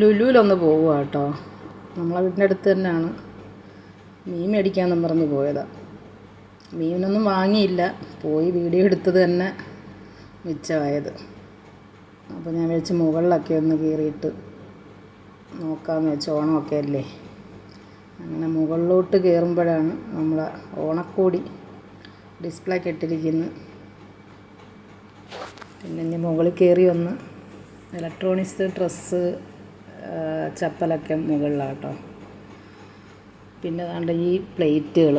ലുലുവിലൊന്ന് പോവുക കേട്ടോ. നമ്മളെ വീടിന്റെ അടുത്ത് തന്നെയാണ്. മീൻ മേടിക്കാമെന്നും പറഞ്ഞ് പോയതാണ് മീനൊന്നും വാങ്ങിയില്ല. പോയി വീഡിയോ എടുത്തത് തന്നെ മിച്ചമായത്. അപ്പോൾ ഞാൻ വിളിച്ച് മുകളിലൊക്കെ ഒന്ന് കയറിയിട്ട് നോക്കാമെന്ന് വെച്ച് ഓണമൊക്കെ അല്ലേ? അങ്ങനെ മുകളിലോട്ട് കയറുമ്പോഴാണ് നമ്മളെ ഓണക്കോടി ഡിസ്പ്ലേ കെട്ടിരിക്കുന്നത് പിന്നെ ഇനി മുകളിൽ കയറി ഒന്ന് ഇലക്ട്രോണിക്സ് ഡ്രസ്സ് ചപ്പലൊക്കെ മുകളിലാട്ടോ. പിന്നെ ദാണ്ട് ഈ പ്ലേറ്റുകൾ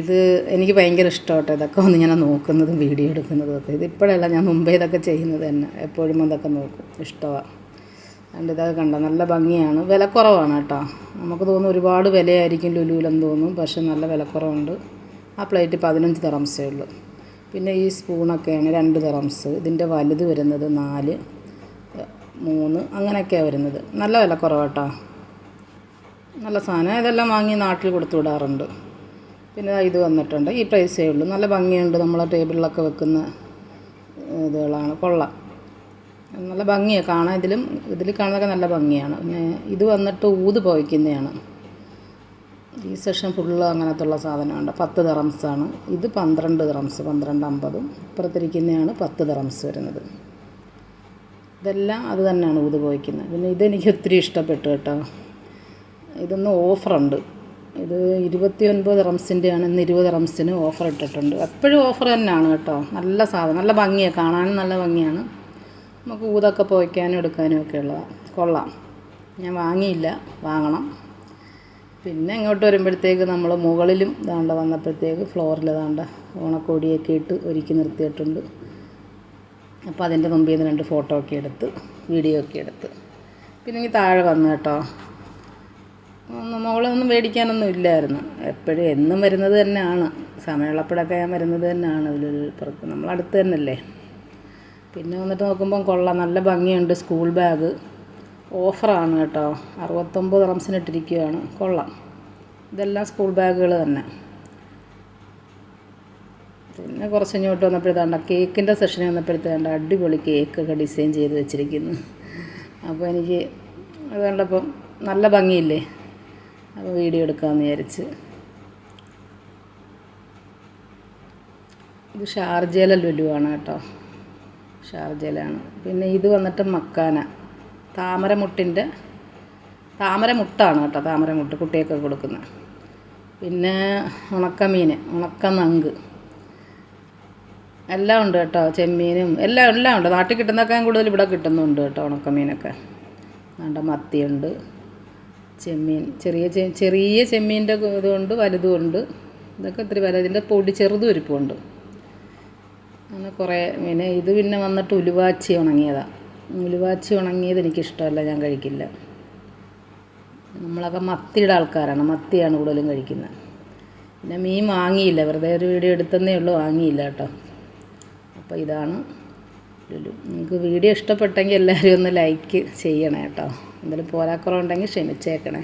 ഇത് എനിക്ക് ഭയങ്കര ഇഷ്ടമാട്ടോ ഇതൊക്കെ ഒന്ന് ഞാൻ നോക്കുന്നതും വീഡിയോ എടുക്കുന്നതും ഒക്കെ. ഇത് ഇപ്പോഴല്ല ഞാൻ മുമ്പേ ഇതൊക്കെ ചെയ്യുന്നത് തന്നെ. എപ്പോഴും അതൊക്കെ നോക്കും. ഇഷ്ടമാണ് അതുകൊണ്ട് ഇതൊക്കെ കണ്ട? നല്ല ഭംഗിയാണ്. വില കുറവാണ് കേട്ടോ. നമുക്ക് തോന്നും ഒരുപാട് വിലയായിരിക്കും ലുലുവിലെന്ന് തോന്നും. പക്ഷെ നല്ല വിലക്കുറവുണ്ട്. ആ പ്ലേറ്റ് പതിനഞ്ച് തറംസേ ഉള്ളൂ. പിന്നെ ഈ സ്പൂണൊക്കെയാണ് രണ്ട് തറംസ് ഇതിന്റെ വലുത് വരുന്നത് നാല്. മൂന്ന് അങ്ങനെയൊക്കെയാണ് വരുന്നത്. നല്ല വില കുറവാട്ടോ. നല്ല സാധനം. ഇതെല്ലാം വാങ്ങി നാട്ടിൽ കൊടുത്തു വിടാറുണ്ട്. പിന്നെ ഇത് വന്നിട്ടുണ്ട്. ഈ പ്രൈസേ ഉള്ളൂ. നല്ല ഭംഗിയുണ്ട്. നമ്മളെ ടേബിളിലൊക്കെ വെക്കുന്ന ഇതുകളാണ്. കൊള്ളാം. നല്ല ഭംഗിയാണ് കാണാൻ ഇതിലും ഇതിൽ കാണുന്നതൊക്കെ നല്ല ഭംഗിയാണ്. പിന്നെ ഇത് വന്നിട്ട് ഊത് പോയിക്കുന്നതാണ്. ഈ സെഷൻ ഫുള്ള് അങ്ങനത്തുള്ള സാധനമുണ്ട് പത്ത് തറംസാണ് ഇത് പന്ത്രണ്ട് തറംസ് പന്ത്രണ്ട് അമ്പതും ഇപ്പുറത്തിരിക്കുന്നതാണ് പത്ത് തറംസ് വരുന്നത്. ഇതെല്ലാം അത് തന്നെയാണ് ഊത് പോയിക്കുന്നത് പിന്നെ ഇതെനിക്ക് ഒത്തിരി ഇഷ്ടപ്പെട്ടു കേട്ടോ. ഇതൊന്ന് ഓഫറുണ്ട്. ഇത് ഇരുപത്തി ഒൻപത് റംസിന്റെയാണ് ഇന്ന് ഇരുപത് റംസിന് ഓഫർ ഇട്ടിട്ടുണ്ട്. എപ്പോഴും ഓഫർ തന്നെയാണ് കേട്ടോ. നല്ല സാധനം. നല്ല ഭംഗിയാണ് കാണാനും നല്ല ഭംഗിയാണ്. നമുക്ക് ഊതൊക്കെ പോയിക്കാനും എടുക്കാനും ഒക്കെ ഉള്ളതാണ് കൊള്ളാം. ഞാൻ വാങ്ങിയില്ല. വാങ്ങണം. പിന്നെ ഇങ്ങോട്ട് വരുമ്പോഴത്തേക്ക് നമ്മൾ മുകളിലും ദാണ്ട വന്നപ്പോഴത്തേക്ക് ഫ്ലോറിൽ ദാണ്ട ഓണക്കോടിയൊക്കെ ഇട്ട് ഒരുക്കി നിർത്തിയിട്ടുണ്ട്. അപ്പോൾ അതിന്റെ മുമ്പിൽ നിന്ന് രണ്ട് ഫോട്ടോ ഒക്കെ എടുത്ത് വീഡിയോ ഒക്കെ എടുത്ത്. പിന്നെ ഇനി താഴെ വന്നു കേട്ടോ. മോളൊന്നും മേടിക്കാനൊന്നും ഇല്ലായിരുന്നു. എപ്പോഴും എന്നും വരുന്നത് തന്നെയാണ്. സമയമുള്ളപ്പോഴൊക്കെ ഞാൻ വരുന്നത് തന്നെയാണ് പുറത്ത് നമ്മളടുത്ത് തന്നെയല്ലേ? പിന്നെ വന്നിട്ട് നോക്കുമ്പം കൊള്ളാം. നല്ല ഭംഗിയുണ്ട് സ്കൂൾ ബാഗ് ഓഫറാണ് കേട്ടോ. അറുപത്തൊമ്പത് റംസിനിട്ടിരിക്കുകയാണ് കൊള്ളാം. ഇതെല്ലാം സ്കൂൾ ബാഗുകൾ തന്നെ. പിന്നെ കുറച്ച് ഇങ്ങോട്ട് വന്നപ്പോഴത്തേണ്ട കേക്കിന്റെ സെഷനിൽ വന്നപ്പോഴത്തേണ്ട അടിപൊളി കേക്കൊക്കെ ഡിസൈൻ ചെയ്ത് വെച്ചിരിക്കുന്നു. അപ്പോൾ എനിക്ക് അത് കണ്ടപ്പം നല്ല ഭംഗിയില്ലേ? അപ്പോൾ വീഡിയോ എടുക്കാമെന്ന് വിചാരിച്ച്. ഇത് ഷാർജയിലെ ലുലുവാണ് കേട്ടോ. ഷാർജയിലാണ് പിന്നെ ഇത് വന്നിട്ട് മക്കാന. താമരമുട്ടിന്റെ താമരമുട്ടാണ് കേട്ടോ താമരമുട്ട് കുട്ടിയൊക്കെ കൊടുക്കുന്നത് പിന്നെ ഉണക്കമീൻ ഉണക്ക നങ്ക് എല്ലാം ഉണ്ട് കേട്ടോ ചെമ്മീനും എല്ലാം എല്ലാം ഉണ്ട്. നാട്ടിൽ കിട്ടുന്നൊക്കെ കൂടുതൽ ഇവിടെ കിട്ടുന്നുണ്ട് കേട്ടോ ഉണക്കമീനൊക്കെ. വേണ്ട മത്തിയുണ്ട് ചെമ്മീൻ ചെറിയ ചെറിയ ചെമ്മീന്റെ ഇതുണ്ട് വലുതുമുണ്ട്. ഇതൊക്കെ ഇത്തിരി വില ഇതിന്റെ പൊടി ചെറുതും ഇരിപ്പുണ്ട്. അങ്ങനെ കുറേ പിന്നെ ഇത് പിന്നെ വന്നിട്ട് ഉലുവാച്ചി ഉണങ്ങിയതാണ് ഉലുവാച്ചി ഉണങ്ങിയത് എനിക്കിഷ്ടമല്ല ഞാൻ കഴിക്കില്ല. നമ്മളൊക്കെ മത്തിയുടെ ആൾക്കാരാണ് മത്തിയാണ് കൂടുതലും കഴിക്കുന്നത്. പിന്നെ മീൻ വാങ്ങിയില്ല വെറുതെ ഒരു വീഡിയോ എടുത്തന്നേ ഉള്ളൂ വാങ്ങിയില്ല കേട്ടോ. അപ്പോൾ ഇതാണ് ലുലു. നിങ്ങൾക്ക് വീഡിയോ ഇഷ്ടപ്പെട്ടെങ്കിൽ എല്ലാവരും ഒന്ന് ലൈക്ക് ചെയ്യണേ കേട്ടോ. എന്തെങ്കിലും പോരാക്കുറവുണ്ടെങ്കിൽ ക്ഷമിച്ചേക്കണേ.